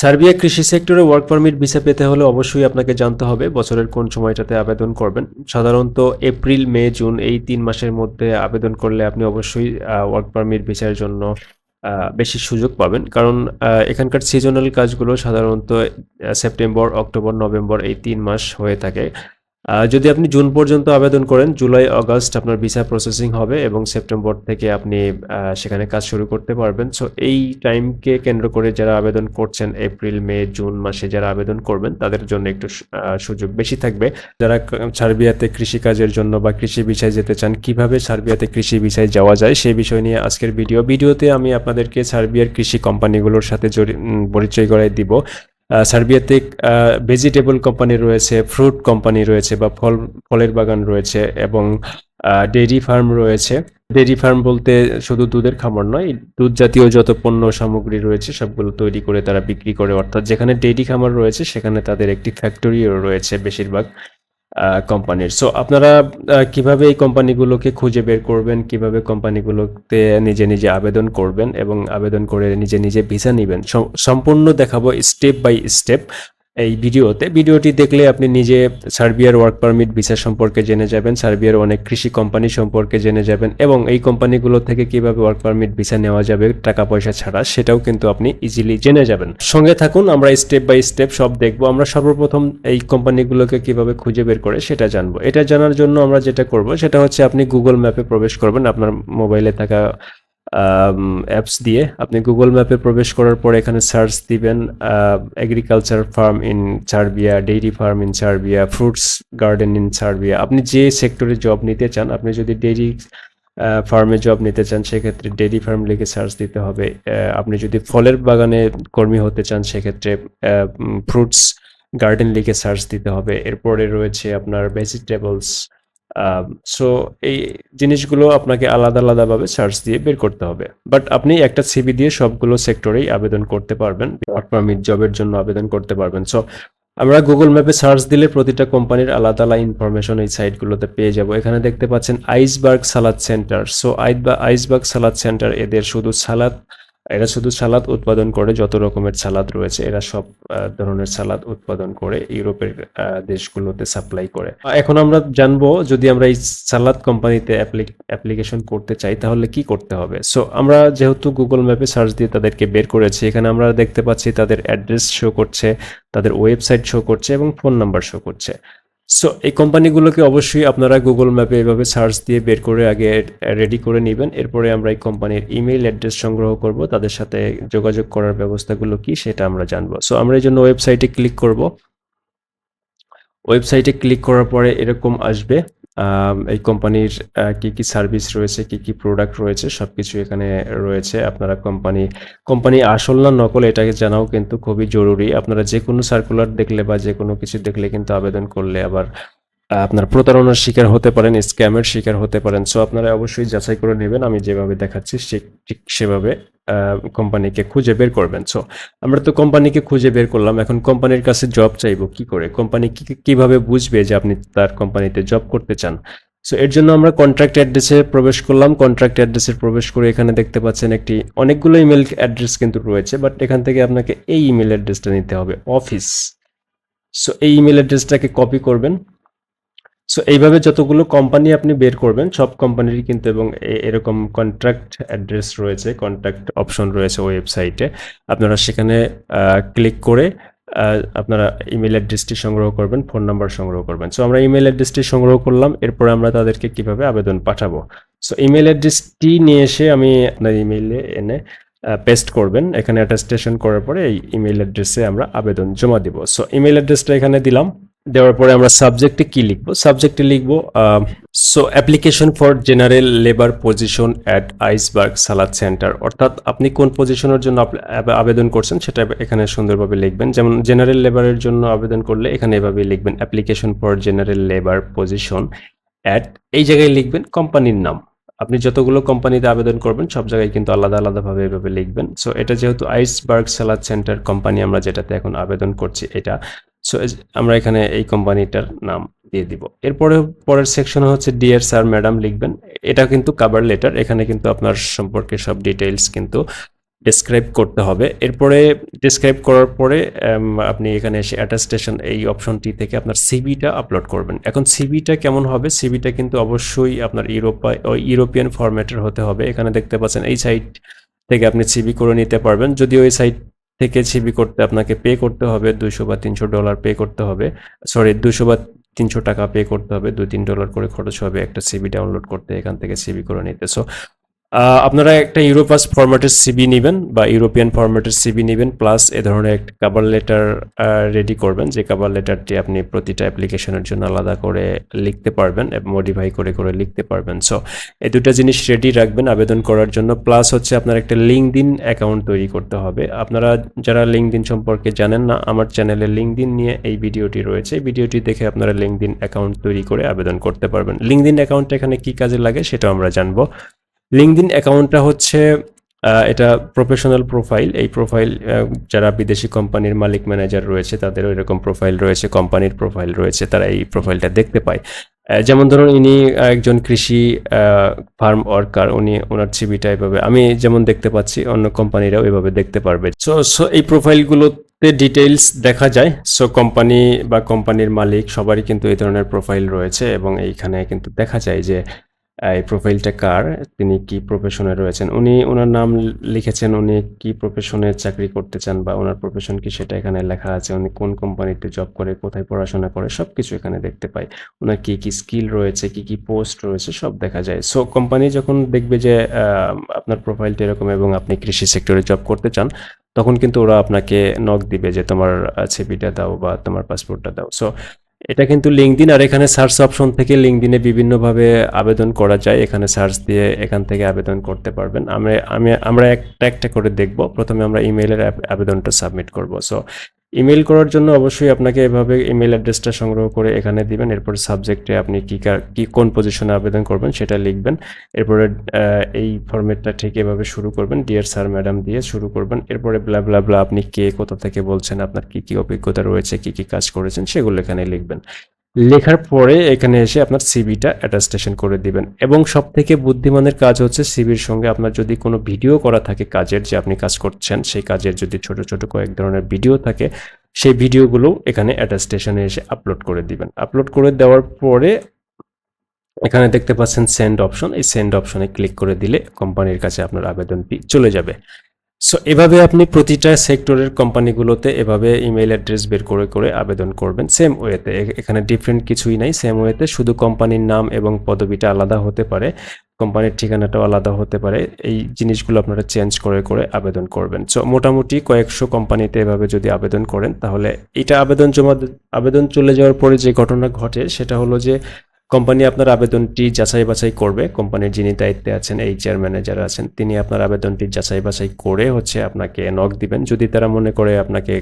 Serbia কৃষি সেক্টরে work permit visa পেতে হলে অবশ্যই আপনাকে জানতে হবে বছরের কোন সময়টাতে আবেদন করবেন। সাধারণত এপ্রিল, মে, জুন এই তিন মাসের মধ্যে আবেদন করলে আপনি অবশ্যই ওয়ার্ক পারমিট ভিসার জন্য বেশি সুযোগ পাবেন। কারণ এখানকার সিজনাল কাজগুলো সাধারণত সেপ্টেম্বর অক্টোবর নভেম্বর এই তিন মাস হয়ে থাকে। যদি আপনি জুন পর্যন্ত আবেদন করেন, জুলাই আগস্ট আপনার ভিসা প্রসেসিং হবে এবং সেপ্টেম্বর থেকে আপনি সেখানে কাজ শুরু করতে পারবেন। সো এই টাইমকে কেন্দ্র করে যারা আবেদন করছেন, এপ্রিল, মে, জুন মাসে যারা আবেদন করবেন, তাদের জন্য একটু সুযোগ বেশি থাকবে। যারা সার্বিয়াতে কৃষিকাজের জন্য বা কৃষি বিষয়ে যেতে চান, কীভাবে সার্বিয়াতে কৃষি বিষয়ে যাওয়া যায় সেই বিষয় নিয়ে আজকের ভিডিও। ভিডিওতে আমি আপনাদেরকে সার্বিয়ার কৃষি কোম্পানিগুলোর সাথে পরিচয় করাই দিব। সার্বিয়াতে ভেজিটেবল কোম্পানি রয়েছে ফ্রুট কোম্পানি রয়েছে বা ফল, ফলের বাগান রয়েছে এবং ডেরি ফার্ম রয়েছে। ডেইরি ফার্ম বলতে শুধু দুধের খামার নয়, দুধ জাতীয় যত পণ্য সামগ্রী রয়েছে সবগুলো তৈরি করে তারা বিক্রি করে। অর্থাৎ যেখানে ডেইরি খামার রয়েছে, সেখানে তাদের একটি ফ্যাক্টরিও রয়েছে বেশিরভাগ। কোম্পানির সো আপনারা কীভাবে এই কোম্পানিগুলোকে খুঁজে বের করবেন? কীভাবে কোম্পানিগুলোতে নিজে নিজে আবেদন করবেন? এবং আবেদন করে নিজে নিজে ভিসা নেবেন? সম্পূর্ণ দেখাবো স্টেপ বাই স্টেপ এই ভিডিওতে। ভিডিওটি দেখলে আপনি নিজে সার্বিয়ার ওয়ার্ক পারমিট ভিসা সম্পর্কে জেনে যাবেন, সার্বিয়ার অনেক কৃষি কোম্পানি সম্পর্কে জেনে যাবেন, এবং এই কোম্পানিগুলো থেকে কীভাবে ওয়ার্ক পারমিট ভিসা নেওয়া যাবে টাকা পয়সা ছাড়া, সেটাও কিন্তু আপনি ইজিলি জেনে যাবেন। সঙ্গে থাকুন, আমরা স্টেপ বাই স্টেপ সব দেখব, আমরা সর্বপ্রথম এই কোম্পানিগুলোকে কীভাবে খুঁজে বের করে সেটা জানব। এটা জানার জন্য আমরা যেটা করব, সেটা হচ্ছে আপনি গুগল ম্যাপে প্রবেশ করবেন, আপনার মোবাইলে থাকা অ্যাপস দিয়ে। আপনি গুগল ম্যাপে প্রবেশ করার পর এখানে সার্চ দিবেন agriculture farm in Serbia dairy farm in Serbia fruits garden in Serbia আপনি যে সেক্টরে জব নিতে চান, আপনি যদি ডেইরি ফার্মে জব নিতে চান, সেক্ষেত্রে ডেইরি ফার্ম লিখে সার্চ দিতে হবে। আপনি যদি ফলের বাগানে কর্মী হতে চান, সেক্ষেত্রে ফ্রুটস গার্ডেন লিখে সার্চ দিতে হবে। এরপরে রয়েছে আপনার ভেজিটেবলস সো এই জিনিসগুলো আপনাকে আলাদা আলাদাভাবে সার্চ দিয়ে বের করতে হবে। বাট আপনি একটা সিভি দিয়ে সবগুলো সেক্টরেই আবেদন করতে পারবেন। ওয়ার্ক পারমিট জবের জন্য আবেদন করতে পারবেন। সো আমরা গুগল ম্যাপে সার্চ দিলে প্রতিটা কোম্পানির আলাদা আলাদা ইনফরমেশন এই সাইটগুলোতে পেয়ে যাব। এখানে দেখতে পাচ্ছেন iceberg salad centre so iceberg salad centre এদের শুধু সালাদ এরা শুধু সালাদ উৎপাদন করে, যত রকমের সালাদ রয়েছে, এরা সব ধরনের সালাদ উৎপাদন করে ইউরোপের দেশগুলোতে সাপ্লাই করে। এখন আমরা জানব, যদি আমরা এই সালাদ কোম্পানিতে অ্যাপ্লিকেশন করতে চাই, তাহলে কি করতে হবে? সো আমরা যেহেতু গুগল ম্যাপে সার্চ দিয়ে তাদেরকে বের করেছি, এখানে আমরা দেখতে পাচ্ছি তাদের অ্যাড্রেস শো করছে, তাদের ওয়েবসাইট শো করছে এবং ফোন নাম্বার শো করছে। সো এই কোম্পানিগুলোকে অবশ্যই আপনারা গুগল ম্যাপে এভাবে সার্চ দিয়ে বের করে আগে রেডি করে নেবেন। এরপরে আমরা এই কোম্পানির ইমেইল অ্যাড্রেস সংগ্রহ করব। তাদের সাথে যোগাযোগ করার ব্যবস্থাগুলো কি সেটা আমরা জানব। সো আমরা এই জন্য ওয়েবসাইটে ক্লিক করব। ওয়েবসাইটে ক্লিক করার পরে এরকম আসবে। এই কোম্পানির কি কি সার্ভিস রয়েছে, কি কি প্রোডাক্ট রয়েছে, সবকিছু এখানে রয়েছে। আপনারা কোম্পানি কোম্পানি আসল না নকল এটাকে জানাও কিন্তু খুবই জরুরি। আপনারা যে কোনো সার্কুলার দেখলে বা যে কোনো কিছু দেখলে কিন্তু আবেদন করলে আবার আপনার প্রতারণার শিকার হতে পারেন স্ক্যামের শিকার হতে পারেন। সো আপনারা অবশ্যই যাচাই করে নেবেন। আমি যেভাবে দেখাচ্ছি ঠিক সেভাবে কোম্পানিকে খুঁজে বের করবেন। সো আমরা তো কোম্পানিকে খুঁজে বের করলাম। এখন কোম্পানির কাছে জব চাইব কি করে? কোম্পানি কীভাবে বুঝবে যে আপনি তার কোম্পানিতে জব করতে চান? সো এর জন্য আমরা কন্ট্রাক্ট অ্যাড্রেসে প্রবেশ করলাম। কন্ট্রাক্ট অ্যাড্রেসে প্রবেশ করে এখানে দেখতে পাচ্ছেন একটি অনেকগুলো ইমেল অ্যাড্রেস কিন্তু রয়েছে বাট এখান থেকে আপনাকে এই ইমেল অ্যাড্রেসটা নিতে হবে অফিস সো এই ইমেল অ্যাড্রেসটাকে কপি করবেন। সো এইভাবে যতগুলো কোম্পানি আপনি বের করবেন, সব কোম্পানিরই কিন্তু এবং এরকম কন্ট্রাক্ট অ্যাড্রেস রয়েছে কন্ট্রাক্ট অপশন রয়েছে ওয়েবসাইটে আপনারা সেখানে ক্লিক করে আপনারা ইমেল অ্যাড্রেসটি সংগ্রহ করবেন ফোন নাম্বার সংগ্রহ করবেন। সো আমরা ইমেল অ্যাড্রেসটি সংগ্রহ করলাম, এরপরে আমরা তাদেরকে কীভাবে আবেদন পাঠাবো। সো ইমেল অ্যাড্রেসটি নিয়ে এসে আমি আপনার ইমেইলে এনে পেস্ট করবেন। এখানে অ্যাটাস্টেশন করার পরে এই ইমেল অ্যাড্রেসে আমরা আবেদন জমা দিব। সো ইমেল অ্যাড্রেসটা এখানে দিলাম। দেওয়ার পরে আমরা সাবজেক্টে কি লিখব? সাবজেক্টে লিখব so application for general labour position at iceberg salad centre অর্থাৎ আপনি কোন পজিশনের জন্য আবেদন করছেন সেটা এখানে সুন্দরভাবে লিখবেন। যেমন জেনারেল লেবারের জন্য আবেদন করলে এখানে এভাবে লিখবেন application for general labour position at এই জায়গায় লিখবেন কোম্পানির নাম। আপনি যতগুলো কোম্পানিতে আবেদন করবেন, সব জায়গায় কিন্তু আলাদা আলাদাভাবে এভাবে লিখবেন। সো এটা যেহেতু আইসবার্গ সালাদ সেন্টার কোম্পানি আমরা যেটাতে এখন আবেদন করছি, এটা সো আমরা এখানে এই কোম্পানিটার নাম দিয়ে দিব। এরপরে পরের সেকশনে হচ্ছে ডিয়ার স্যার ম্যাডাম লিখবেন। এটা কিন্তু কাভার লেটার এখানে কিন্তু আপনার সম্পর্কে সব ডিটেইলস কিন্তু ডেসক্রাইব করতে হবে। এরপরে ডেসক্রাইব করার পরে আপনি এখানে এসে অ্যাটাস্টেশন এই অপশনটি থেকে আপনার সিবিটা আপলোড করবেন। এখন সিবিটা কেমন হবে? সিবিটা কিন্তু অবশ্যই আপনার ইউরোপা ইউরোপিয়ান ফরম্যাটের হতে হবে। এখানে দেখতে পাচ্ছেন, এই সাইট থেকে আপনি সিবি করে নিতে পারবেন। যদি ওই সাইট থেকে সিবি করতে আপনাকে পে করতে হবে দুশো বা তিনশো ডলার পে করতে হবে। সরি দুশো বা তিনশো টাকা পে করতে হবে, দুই, তিন ডলার করে খরচ হবে একটা সিবি ডাউনলোড করতে, এখান থেকে সিবি করে নিতে। সো আপনারা একটা ইউরোপাস ফরম্যাটের সিবি নেবেন বা ইউরোপিয়ান ফরম্যাটের সিবি নেবেন প্লাস এ ধরনের একটা কাভার লেটার রেডি করবেন। যে কাভার লেটারটি আপনি প্রতিটা অ্যাপ্লিকেশনের জন্য আলাদা করে লিখতে পারবেন এবং মডিফাই করে করে লিখতে পারবেন। সো এই দুটো জিনিস রেডি রাখবেন আবেদন করার জন্য প্লাস হচ্ছে আপনার একটা লিঙ্কডিন অ্যাকাউন্ট তৈরি করতে হবে। আপনারা যারা লিঙ্কডিন সম্পর্কে জানেন না, আমার চ্যানেলে লিঙ্কডিন নিয়ে এই ভিডিওটি রয়েছে। এই ভিডিওটি দেখে আপনারা লিঙ্কডিন অ্যাকাউন্ট তৈরি করে আবেদন করতে পারবেন। লিঙ্কডিন অ্যাকাউন্টটা এখানে কি কাজে লাগে সেটা আমরা জানব। লিঙ্কডিন অ্যাকাউন্টটা হচ্ছে এটা প্রফেশনাল প্রোফাইল এই প্রোফাইল যারা বিদেশি কোম্পানির মালিক ম্যানেজার রয়েছে, তাদেরও এরকম প্রোফাইল রয়েছে কোম্পানির প্রোফাইল রয়েছে, তারা এই প্রোফাইলটা দেখতে পায়। যেমন ধরুন ইনি একজন কৃষি ফার্ম ওয়ার্কার উনি ওনার ছবিটা এভাবে, আমি যেমন দেখতে পাচ্ছি, অন্য কোম্পানিরাও এভাবে দেখতে পারবে। সো সো এই প্রোফাইলগুলোতে ডিটেইলস দেখা যায়। সো কোম্পানি বা কোম্পানির মালিক, সবারই কিন্তু এই ধরনের প্রোফাইল রয়েছে এবং এইখানে কিন্তু দেখা যায় যে এই প্রোফাইলটা কার? তিনি কি প্রফেশনে রয়েছেন? উনি ওনার নাম লিখেছেন, উনি কি প্রফেশনে চাকরি করতে চান বা ওনার প্রফেশন কি সেটা এখানে লেখা আছে? উনি কোন কোম্পানিতে জব করে, কোথায় পড়াশোনা করে? সব কিছু এখানে দেখতে পাই। ওনার কি কি স্কিল রয়েছে? কি কি পোস্ট রয়েছে? সব দেখা যায়। সো কোম্পানি যখন দেখবে যে আপনার প্রোফাইলটা এরকম এবং আপনি কৃষি সেক্টরে জব করতে চান, তখন কিন্তু ওরা আপনাকে নক দিবে যে, তোমার সিভিটা দাও বা তোমার পাসপোর্টটা দাও। সো এটা কিন্তু লিঙ্কদিন আর এখানে সার্চ অপশন থেকে লিঙ্কদিনে বিভিন্নভাবে আবেদন করা যায়। এখানে সার্চ দিয়ে এখান থেকে আবেদন করতে পারবেন। আমি আমি, আমরা একটা একটা করে দেখব। প্রথমে আমরা ইমেইলের আবেদনটা সাবমিট করব। সো ইমেল করার জন্য অবশ্যই আপনাকে এভাবে ইমেল অ্যাড্রেসটা সংগ্রহ করে এখানে দিবেন। এরপর সাবজেক্টে আপনি কী কি কোন পজিশনে আবেদন করবেন সেটা লিখবেন। এরপরে এই ফর্মেটটা ঠিক এভাবে শুরু করবেন। ডিয়ার স্যার ম্যাডাম দিয়ে শুরু করবেন। এরপরে ব্লা ব্লা ব্লা আপনি কে, কোথা থেকে বলছেন, আপনার কী কী অভিজ্ঞতা রয়েছে, কী কী কাজ করেছেন, সেগুলো এখানে লিখবেন। লেখার পরে এখানে এসে আপনার সিবিটা অ্যাটাস্টেশন করে দিবেন। এবং সব থেকে বুদ্ধিমানের কাজ হচ্ছে সিবির সঙ্গে আপনার যদি কোনো ভিডিও করা থাকে কাজের, যে আপনি কাজ করছেন, সেই কাজের যদি ছোট ছোট কয়েক ধরনের ভিডিও থাকে, সেই ভিডিওগুলো এখানে অ্যাটাস্টেশনে এসে আপলোড করে দিবেন। আপলোড করে দেওয়ার পরে এখানে দেখতে পাচ্ছেন সেন্ড অপশন এই সেন্ড অপশনে ক্লিক করে দিলে কোম্পানির কাছে আপনার আবেদনটি চলে যাবে। সো এভাবে আপনি প্রতিটা সেক্টরের কোম্পানিগুলোতে এভাবে ইমেল অ্যাড্রেস বের করে করে আবেদন করবেন। সেম ওয়েতে এখানে ডিফারেন্ট কিছুই নাই। সেম ওয়েতে শুধু কোম্পানির নাম এবং পদবিটা আলাদা হতে পারে। কোম্পানির ঠিকানাটাও আলাদা হতে পারে। এই জিনিসগুলো আপনারা চেঞ্জ করে করে আবেদন করবেন। সো মোটামুটি কয়েকশো কোম্পানিতে এভাবে যদি আবেদন করেন, তাহলে এটা আবেদন জমা, আবেদন চলে যাওয়ার পরে যে ঘটনা ঘটে, সেটা হলো যে কোম্পানি আপনার আবেদনটি যাচাই বাছাই করবে। কোম্পানির যিনি দায়িত্বে আছেন, এই চেয়ারম্যানে যারা আছেন, তিনি আপনার আবেদনটি যাচাই বাছাই করে হচ্ছে আপনাকে নক দিবেন। যদি তারা মনে করে আপনাকে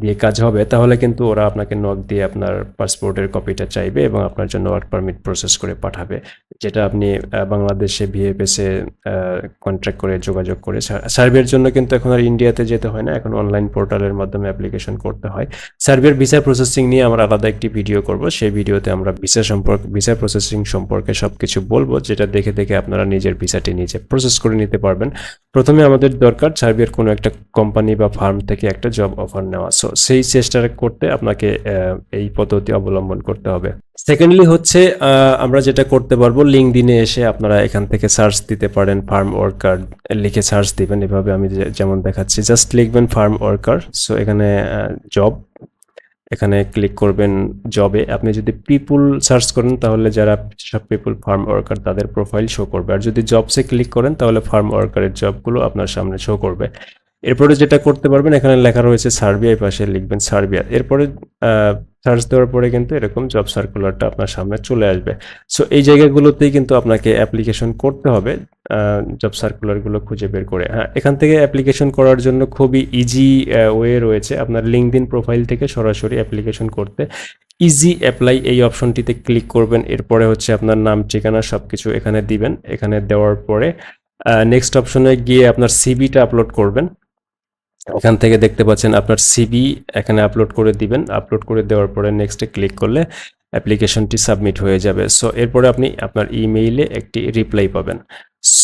দিয়ে কাজ হবে, তাহলে কিন্তু ওরা আপনাকে নক দিয়ে আপনার পাসপোর্টের কপিটা চাইবে এবং আপনার জন্য ওয়ার্ক পারমিট প্রসেস করে পাঠাবে, যেটা আপনি বাংলাদেশে ভিএফএসে কন্ট্রাক্ট করে যোগাযোগ করে সার্ভের জন্য কিন্তু এখন আর ইন্ডিয়াতে যেতে হয় না, এখন অনলাইন পোর্টালের মাধ্যমে অ্যাপ্লিকেশন করতে হয়। সার্ভের ভিসা প্রসেসিং নিয়ে আমরা আলাদা একটি ভিডিও করব, সেই ভিডিওতে আমরা ভিসা সম্পর্কে ভিসা প্রসেসিং সম্পর্কে সব কিছু বলব, যেটা দেখে দেখে আপনারা নিজের ভিসাটি নিজে প্রসেস করে নিতে পারবেন। প্রথমে আমাদের দরকার সার্বিয়ার কোনো একটা কোম্পানি বা ফার্ম থেকে একটা জব অফার নেওয়া। সো সেই চেষ্টা করতে আপনাকে এই পদ্ধতি অবলম্বন করতে হবে। সেকেন্ডলি হচ্ছে আমরা যেটা করতে পারব লিঙ্ক দিনে এসে আপনারা এখান থেকে সার্চ দিতে পারেন ফার্ম ওয়ার্কার লিখে সার্চ দিবেন। এভাবে আমি যেমন দেখাচ্ছি জাস্ট লিখবেন ফার্ম ওয়ার্কার সো এখানে জব এখানে ক্লিক করবেন জবে আপনি যদি পিপুল সার্চ করেন, তাহলে যারা সব পিপুল ফার্ম ওয়ার্কার তাদের প্রোফাইল শো করবে। আর যদি জবসে ক্লিক করেন, তাহলে ফার্ম ওয়ার্কারের জবগুলো আপনার সামনে শো করবে। এরপরে যেটা করতে পারবেন, এখানে লেখা রয়েছে সার্বিয়া এই পাশে লিখবেন সার্বিয়া এরপরে সার্চ দেওয়ার পরে কিন্তু এরকম জব সার্কুলারটা আপনার সামনে চলে আসবে। সো এই জায়গাগুলোতেই কিন্তু আপনাকে অ্যাপ্লিকেশন করতে হবে জব সার্কুলারগুলো খুঁজে বের করে। হ্যাঁ এখান থেকে অ্যাপ্লিকেশন করার জন্য খুবই ইজি ওয়ে রয়েছে আপনার লিঙ্কডিন প্রোফাইল থেকে সরাসরি অ্যাপ্লিকেশন করতে। ইজি অ্যাপ্লাই এই অপশনটিতে ক্লিক করবেন, এরপরে হচ্ছে আপনার নাম, ঠিকানা সব কিছু এখানে দিবেন। এখানে দেওয়ার পরে নেক্সট অপশনে গিয়ে আপনার সিবিটা আপলোড করবেন। এখান থেকে দেখতে পাচ্ছেন আপনার সিবি এখানে আপলোড করে দিবেন। আপলোড করে দেওয়ার পরে নেক্সটে ক্লিক করলে অ্যাপ্লিকেশনটি সাবমিট হয়ে যাবে। সো এরপরে আপনি আপনার ইমেইলে একটি রিপ্লাই পাবেন।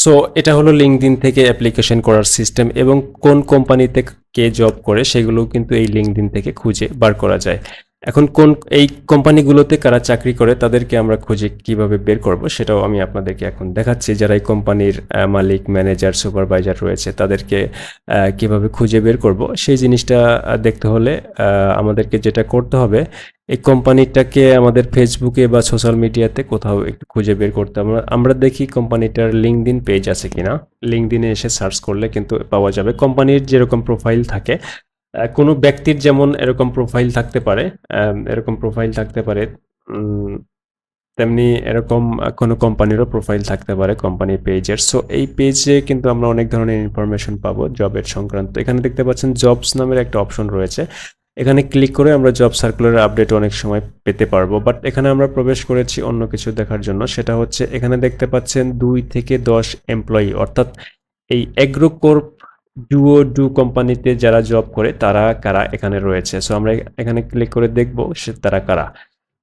সো এটা হলো লিঙ্ক দিন থেকে অ্যাপ্লিকেশন করার সিস্টেম এবং কোন কোম্পানিতে কে জব করে সেগুলো কিন্তু এই লিঙ্ক দিন থেকে খুঁজে বার করা যায়। এখন কোন, এই কোম্পানিগুলোতে কারা চাকরি করে, তাদেরকে আমরা খুঁজে কীভাবে বের করব, সেটাও আমি আপনাদেরকে এখন দেখাচ্ছি। যারা এই কোম্পানির মালিক, ম্যানেজার, সুপারভাইজার রয়েছে, তাদেরকে কীভাবে খুঁজে বের করব, সেই জিনিসটা দেখতে হলে আমাদেরকে যেটা করতে হবে, এই কোম্পানিটাকে আমাদের ফেসবুকে বা সোশ্যাল মিডিয়াতে কোথাও একটু খুঁজে বের করতে আমরা আমরা দেখি কোম্পানিটার লিঙ্কডিন পেজ আছে কিনা লিঙ্কডিনে এসে সার্চ করলে কিন্তু পাওয়া যাবে। কোম্পানির যেরকম প্রোফাইল থাকে কোনো ব্যক্তির যেমন এরকম প্রোফাইল থাকতে পারে এরকম প্রোফাইল থাকতে পারে তেমনি এরকম কোনো কোম্পানিরও প্রোফাইল থাকতে পারে কোম্পানির পেজের সো এই পেজে কিন্তু আমরা অনেক ধরনের ইনফরমেশন পাবো জবের সংক্রান্ত। এখানে দেখতে পাচ্ছেন জবস নামের একটা অপশন রয়েছে। এখানে ক্লিক করে আমরা জব সার্কুলার আপডেট অনেক সময় পেতে পারব। বাট এখানে আমরা প্রবেশ করেছি অন্য কিছু দেখার জন্য। সেটা হচ্ছে, এখানে দেখতে পাচ্ছেন দুই থেকে দশ এমপ্লয়ি অর্থাৎ এই এগ্রোকোর্প ডুও ডু কোম্পানিতে যারা জব করে, তারা কারা এখানে রয়েছে? সো আমরা এখানে ক্লিক করে দেখব সে তারা কারা।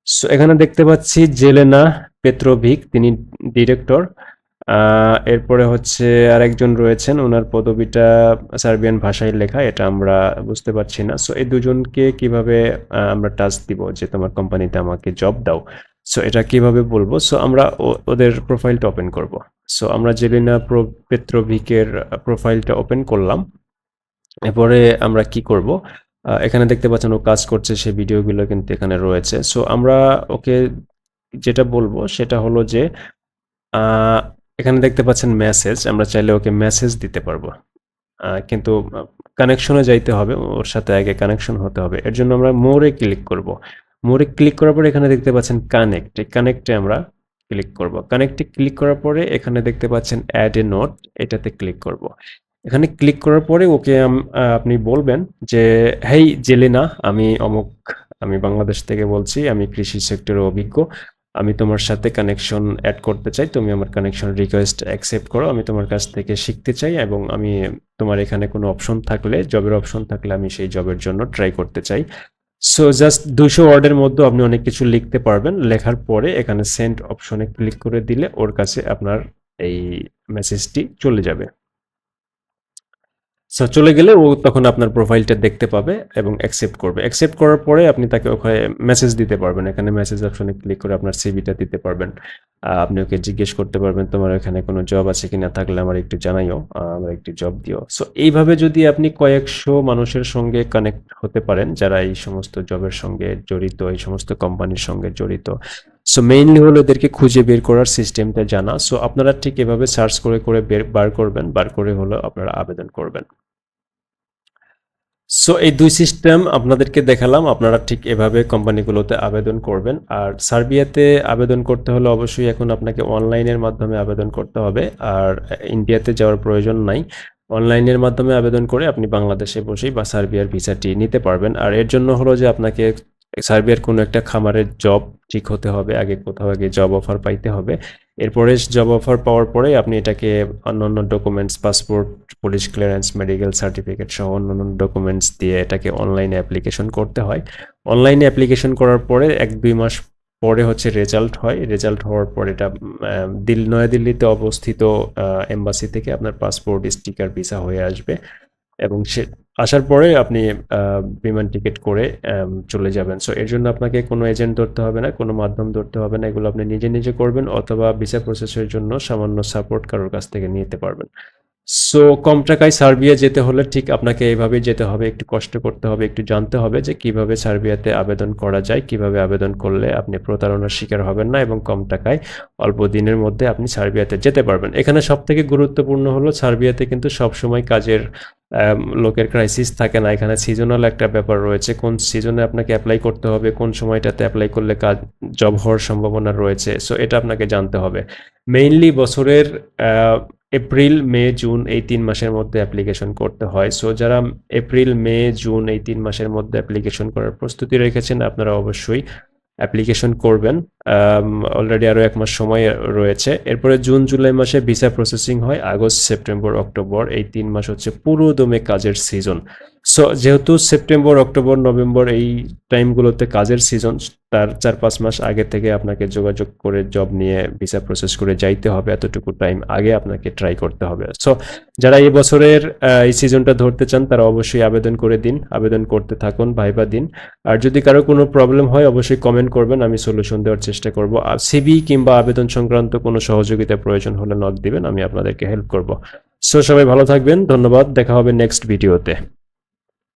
সো এখানে দেখতে পাচ্ছি জেলেনা পেত্রোভিক, তিনি ডিরেক্টর এরপরে হচ্ছে আরেকজন রয়েছেন ওনার পদবিটা সার্বিয়ান ভাষায় লেখা, এটা আমরা বুঝতে পারছি না। সো এই দুজনকে কীভাবে আমরা টাচ দিব যে তোমার কোম্পানিতে আমাকে জব দাও? সো এটা কীভাবে বলব? সো আমরা ওদের প্রোফাইলটা ওপেন করব। সো আমরা জেলিনা পেত্রোভিকের প্রোফাইলটা ওপেন করলাম। এরপরে আমরা কি করব? এখানে দেখতে পাচ্ছেন ও কাজ করছে সেই ভিডিওগুলো কিন্তু এখানে রয়েছে। সো আমরা ওকে যেটা বলব, সেটা হলো যে এখানে দেখতে পাচ্ছেন মেসেজ আমরা চাইলে ওকে মেসেজ দিতে পারব। কিন্তু কানেকশনে যাইতে হবে। ওর সাথে আগে কানেকশন হতে হবে। এর জন্য আমরা মোরে ক্লিক করব। মোরে ক্লিক করার পরে এখানে দেখতে পাচ্ছেন কানেক্ট এই কানেক্টে আমরা ক্লিক করব। কানেক্টে ক্লিক করার পরে এখানে দেখতে পাচ্ছেন অ্যাড এ নোট এটাতে ক্লিক করব। এখানে ক্লিক করার পরে ওকে আপনি বলবেন যে, হেই, জেলেনা, আমি অমুক, আমি বাংলাদেশ থেকে বলছি, আমি কৃষি সেক্টরে অভিজ্ঞ। আমি তোমার সাথে কানেকশন অ্যাড করতে চাই। তুমি আমার কানেকশন রিকোয়েস্ট অ্যাকসেপ্ট করো। আমি তোমার কাছ থেকে শিখতে চাই এবং আমি তোমার এখানে কোনো অপশন থাকলে জবের অপশন থাকলে আমি সেই জবের জন্য ট্রাই করতে চাই। সো জাস্ট দুশো ওয়ার্ডের মধ্যে আপনি অনেক কিছু লিখতে পারবেন। লেখার পরে এখানে সেন্ড অপশনে ক্লিক করে দিলে ওর কাছে আপনার এই মেসেজটি চলে যাবে। সো চলে গেলে ও তখন আপনার প্রোফাইলটা দেখতে পাবে এবং অ্যাকসেপ্ট করবে। অ্যাকসেপ্ট করার পরে আপনি তাকে ওখানে মেসেজ দিতে পারবেন। এখানে মেসেজ অপশনে ক্লিক করে আপনার সিভিটা দিতে পারবেন। আপনি ওকে জিজ্ঞেস করতে পারবেন, তোমার এখানে কোনো জব আছে কিনা? থাকলে আমার একটু জানাইও আমার একটি জব দিও। সো এইভাবে যদি আপনি কয়েকশো মানুষের সঙ্গে কানেক্ট হতে পারেন, যারা এই সমস্ত জবের সঙ্গে জড়িত, এই সমস্ত কোম্পানির সঙ্গে জড়িত। সো মেইনলি হলো এদেরকে খুঁজে বের করার সিস্টেমটা জানা। সো আপনারা ঠিক এভাবে সার্চ করে করে বের, বার করবেন। বার করে হলো আপনারা আবেদন করবেন। সো এই দুই সিস্টেম আপনাদেরকে দেখালাম। আপনারা ঠিক এভাবে কোম্পানিগুলোতে আবেদন করবেন। আর সার্বিয়াতে আবেদন করতে হলে অবশ্যই এখন আপনাকে অনলাইনের মাধ্যমে আবেদন করতে হবে। আর ইন্ডিয়াতে যাওয়ার প্রয়োজন নাই। অনলাইনের মাধ্যমে আবেদন করে আপনি বাংলাদেশে বসেই বা সার্বিয়ার ভিসাটি নিতে পারবেন। আর এর জন্য হলো যে আপনাকে সার্বিয়ার কোনো একটা খামারের জব ঠিক হতে হবে, আগে কোথাও আগে জব অফার পাইতে হবে। এরপরে জব অফার পাওয়ার পরে আপনি এটাকে অন্যান্য documents passport police clearance medical certificate সহ অন্যান্য ডকুমেন্টস দিয়ে এটাকে অনলাইনে অ্যাপ্লিকেশন করতে হয়। অনলাইনে অ্যাপ্লিকেশন করার পরে এক দুই মাস পরে হচ্ছে রেজাল্ট হয়। রেজাল্ট হওয়ার পর এটা দিল, নয়াদিল্লিতে অবস্থিত এম্বাসি থেকে আপনার পাসপোর্ট স্টিকার ভিসা হয়ে আসবে। এবং সে আসার পরে আপনি বিমান টিকিট করে চলে যাবেন। সো এর জন্য আপনাকে কোনো এজেন্ট ধরতে হবে না, কোনো মাধ্যম ধরতে হবে না। এগুলো আপনি নিজে নিজে করবেন অথবা ভিসা প্রসেসের জন্য সামান্য সাপোর্ট কারোর কাছ থেকে নিতে পারবেন। সো কম টাকায় সার্বিয়া যেতে হলে ঠিক আপনাকে এইভাবেই যেতে হবে। একটু কষ্ট করতে হবে, একটু জানতে হবে যে কীভাবে সার্বিয়াতে আবেদন করা যায়, কীভাবে আবেদন করলে আপনি প্রতারণার শিকার হবেন না এবং কম টাকায় অল্প দিনের মধ্যে আপনি সার্বিয়াতে যেতে পারবেন। এখানে সব থেকে গুরুত্বপূর্ণ হলো, সার্বিয়াতে কিন্তু সবসময় কাজের লোকের ক্রাইসিস থাকে না। এখানে সিজনাল একটা ব্যাপার রয়েছে। কোন সিজনে আপনাকে অ্যাপ্লাই করতে হবে, কোন সময়টাতে অ্যাপ্লাই করলে কাজ জব হওয়ার সম্ভাবনা রয়েছে। সো এটা আপনাকে জানতে হবে। মেইনলি বছরের এপ্রিল, মে, জুন এই তিন মাসের মধ্যে অ্যাপ্লিকেশন করতে হয়। সো যারা এপ্রিল, মে, জুন এই তিন মাসের মধ্যে অ্যাপ্লিকেশন করার প্রস্তুতি রেখেছেন, আপনারা অবশ্যই অ্যাপ্লিকেশন করবেন। অলরেডি আরও এক মাস সময় রয়েছে। এরপরে জুন, জুলাই মাসে ভিসা প্রসেসিং হয়। আগস্ট, সেপ্টেম্বর, অক্টোবর এই তিন মাস হচ্ছে পুরোদমে কাজের সিজন সো যেহেতু সেপ্টেম্বর অক্টোবর নভেম্বর এই টাইমগুলোতে কাজের সিজন তার চার পাঁচ মাস আগে থেকে আপনাকে যোগাযোগ করে জব নিয়ে ভিসা প্রসেস করে যাইতে হবে এতটুকু টাইম আগে আপনাকে ট্রাই করতে হবে। সো যারা এই বছরের এই সিজনটা ধরতে চান, তারা অবশ্যই আবেদন করে দিন, আবেদন করতে থাকুন, ভাইবা দিন। আর যদি কারও কোনো প্রবলেম হয়, অবশ্যই কমেন্ট করবেন, আমি সলিউশন দেওয়ার চেষ্টা করব। আর সিবি কিংবা আবেদন সংক্রান্ত কোনো সহযোগিতা প্রয়োজন হলে নক দিবেন, আমি আপনাদেরকে হেল্প করব। সো সবাই ভালো থাকবেন, ধন্যবাদ, দেখা হবে নেক্সট ভিডিওতে